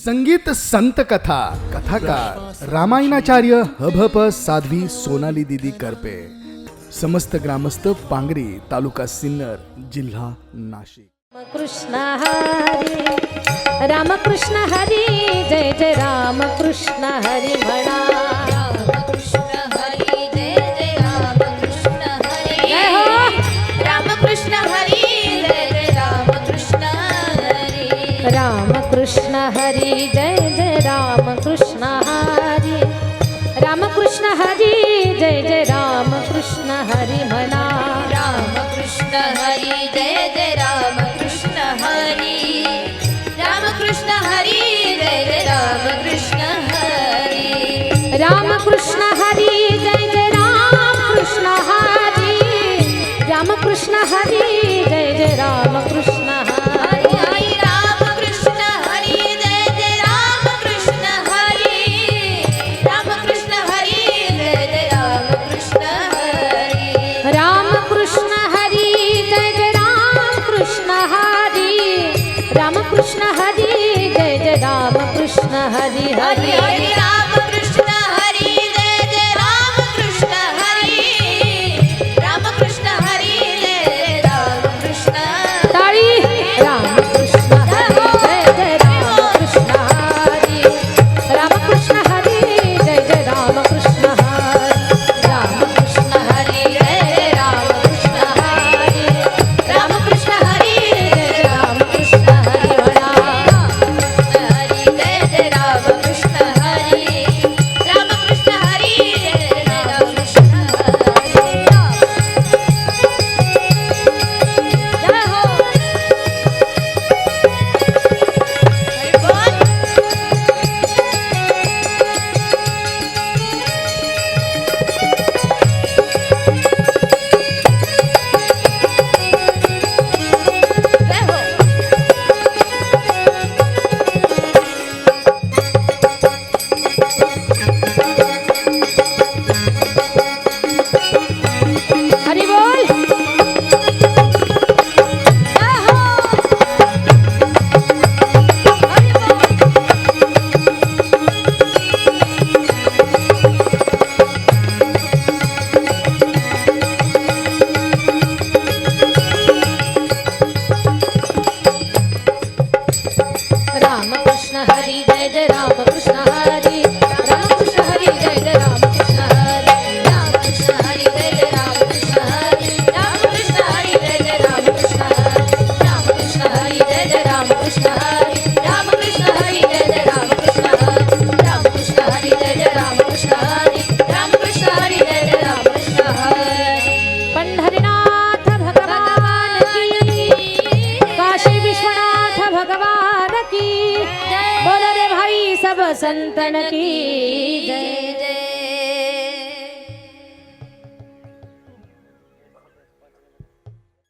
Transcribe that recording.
संगीत संत कथा कथाकार रामायणाचार्य हभप साध्वी सोनाली दिदी करपे. समस्त ग्रामस्थ पांगरी तालुका सिन्नर जिल्हा नाशिक. कृष्ण हरी रामकृष्ण हरी जय जय रामकृष्ण हरी म्हणा. हरि जय जय राम कृष्ण हरि राम कृष्ण हरि जय जय राम कृष्ण हरि मना राम कृष्ण हरि जय जय राम कृष्ण हरि राम कृष्ण हरि जय जय राम कृष्ण हरि राम कृष्ण কৃষ্ণ হরি হরি হরি की। बोलो रे भाई सब संतन की। जय।